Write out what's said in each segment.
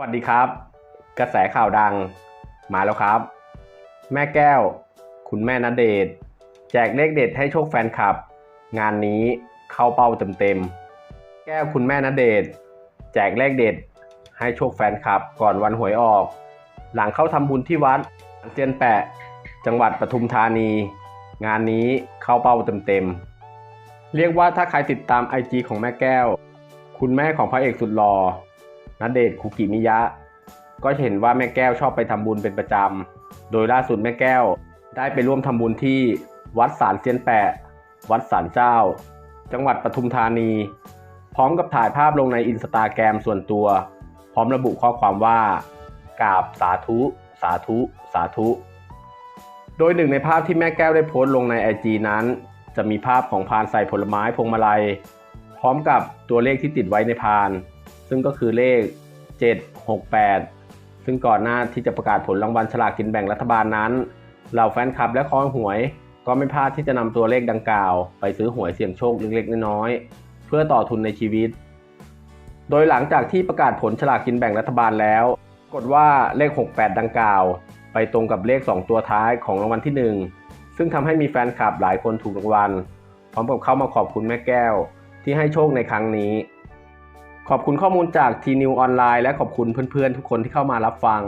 วัสดีครับ กระแสข่าวดังมาแล้วครับ แม่แก้ว คุณแม่นเดชแจกเลขเด็ดให้โชคแฟนคลับ งานนี้เข้าเป้าเต็มๆแก้วคุณแม่นเดชแจกเลขเด็ดให้โชคแฟนคลับก่อนวันหวยออก หลังเข้าทำบุญที่วัดเจียนแปะ จังหวัดปทุมธานี งานนี้เข้าเป้าเต็มๆเรียกว่าถ้าใครติดตาม IG ของแม่แก้ว คุณแม่ของพระเอกสุดหล่อ ณเดชคุกิมิยะ ก็เห็นว่าแม่แก้วชอบไปทำบุญเป็นประจำโดยล่าสุดแม่แก้วได้ไปร่วมทำบุญที่วัดสารเซียนแปะ วัดสารเจ้า จังหวัดปทุมธานี พร้อมกับถ่ายภาพลงในอินสตาแกรมส่วนตัว พร้อมระบุข้อความว่ากราบสาธุ สาธุ สาธุ โดยหนึ่งในภาพที่แม่แก้วได้โพสต์ลงใน IG นั้น จะมีภาพของพานใส่ผลไม้พวงมาลัย พร้อมกับตัวเลขที่ติดไว้ในพาน ซึ่งก็คือเลข 768 ซึ่งก่อนหน้าที่จะประกาศผลรางวัลฉลากกินแบ่งรัฐบาลนั้นเหล่าแฟนคลับและคอหวย ก็ไม่พลาดที่จะนำตัวเลขดังกล่าว ไปซื้อหวยเสี่ยงโชคเล็กๆน้อยๆเพื่อต่อทุนในชีวิต โดยหลังจากที่ประกาศผลฉลากกินแบ่งรัฐบาลแล้วกฏว่าเลข 68 ดังกล่าว ไปตรงกับเลข 2 ตัวท้ายของรางวัลที่ 1 ซึ่งทำให้มีแฟนคลับหลายคนถูกรางวัลพร้อมกับเข้ามาขอบคุณแม่แก้วที่ให้โชคในครั้งนี้ ขอบคุณข้อมูลจากทีนิวออนไลน์และขอบคุณเพื่อนๆ ทุกคนที่เข้ามารับฟัง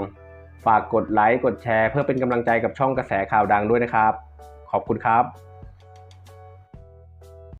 ฝากกดไลค์กดแชร์ เพื่อเป็นกำลังใจกับช่องกระแสข่าวดังด้วยนะครับ ขอบคุณครับ